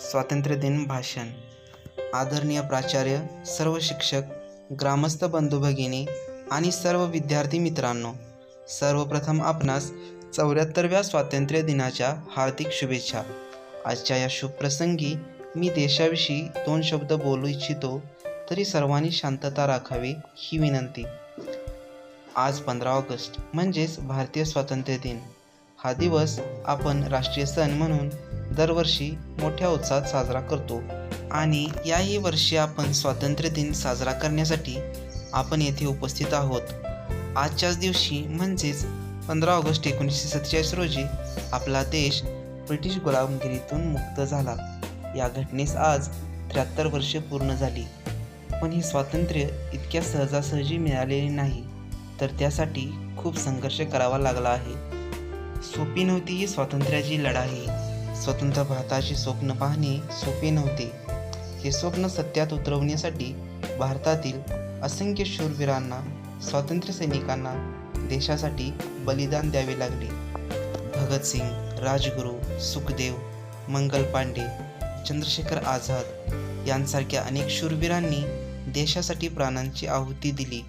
स्वातंत्र्य दिन भाषण. आदरणीय प्राचार्य सर्व शिक्षक ग्रामस्थ बंधू भगिनी आणि सर्व विद्यार्थी मित्रांनो सर्वप्रथम आपणास चौऱ्याहत्तरव्या स्वातंत्र्य दिनाच्या हार्दिक शुभेच्छा. आजच्या या शुभप्रसंगी मी देशाविषयी दोन शब्द बोलू इच्छितो तरी सर्वांनी शांतता राखावी ही विनंती. आज पंधरा ऑगस्ट म्हणजेच भारतीय स्वातंत्र्य दिन हा दिवस आपण राष्ट्रीय सण म्हणून दरवर्षी मोठ्या उत्साहात साजरा करतो. आणि याही वर्षी आपण स्वातंत्र्य दिन साजरा करण्यासाठी आपण येथे उपस्थित आहोत. आजच्याच दिवशी म्हणजेच पंधरा ऑगस्ट एकोणीसशे सत्तेचाळीस रोजी आपला देश ब्रिटिश गुलामगिरीतून मुक्त झाला. या घटनेस आज त्र्याहत्तर वर्षे पूर्ण झाली. पण हे स्वातंत्र्य इतक्या सहजासहजी मिळालेले नाही तर त्यासाठी खूप संघर्ष करावा लागला आहे. सोपी नव्हती ही स्वातंत्र्याची लढाई. स्वतंत्र भारताची स्वप्न पाहणे सोपे नव्हते. हे स्वप्न सत्यात उतरवण्यासाठी भारतातील असंख्य शूरवीरांना स्वातंत्र्य सैनिकांना देशासाठी बलिदान द्यावे लागले. भगतसिंग राजगुरू सुखदेव मंगल पांडे चंद्रशेखर आझाद यांसारख्या अनेक शूरवीरांनी देशासाठी प्राणांची आहुती दिली.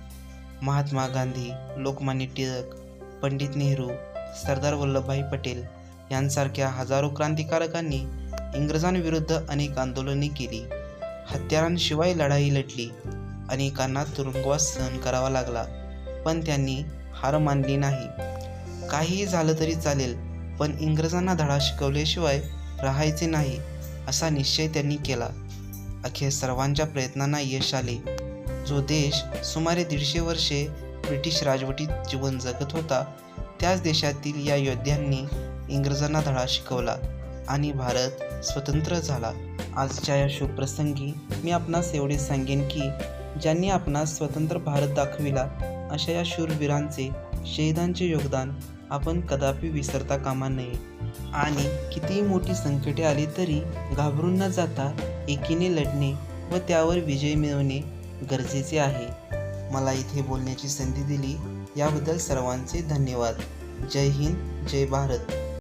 महात्मा गांधी लोकमान्य टिळक पंडित नेहरू सरदार वल्लभभाई पटेल यांसारख्या हजारो क्रांतिकारकांनी इंग्रजांविरुद्ध अनेक आंदोलने केली. हत्यारांशिवाय लढाई लढली. अनेकांना तुरुंगवास सहन करावा लागला पण त्यांनी हार मानली नाही. काहीही झालं तरी चालेल पण इंग्रजांना धडा शिकवल्याशिवाय राहायचे नाही असा निश्चय त्यांनी केला. अखेर सर्वांच्या प्रयत्नांना यश आले. जो देश सुमारे दीडशे वर्षे ब्रिटिश राजवटीत जीवन जगत होता त्याच देशातील या योद्ध्यांनी इंग्रजांना धडा शिकवला आणि भारत स्वतंत्र झाला. आजच्या या शुभप्रसंगी मी आपणास एवढे सांगेन की ज्यांनी आपणास स्वतंत्र भारत दाखविला अशा या शूरवीरांचे शहीदांचे योगदान आपण कदापि विसरता कामा नये. आणि कितीही मोठी संकटे आली तरी घाबरून न जाता एकीने लढणे व त्यावर विजय मिळवणे गरजेचे आहे. मला इथे बोलण्याची संधी दिली याबद्दल सर्वांचे धन्यवाद. जय हिंद जय भारत.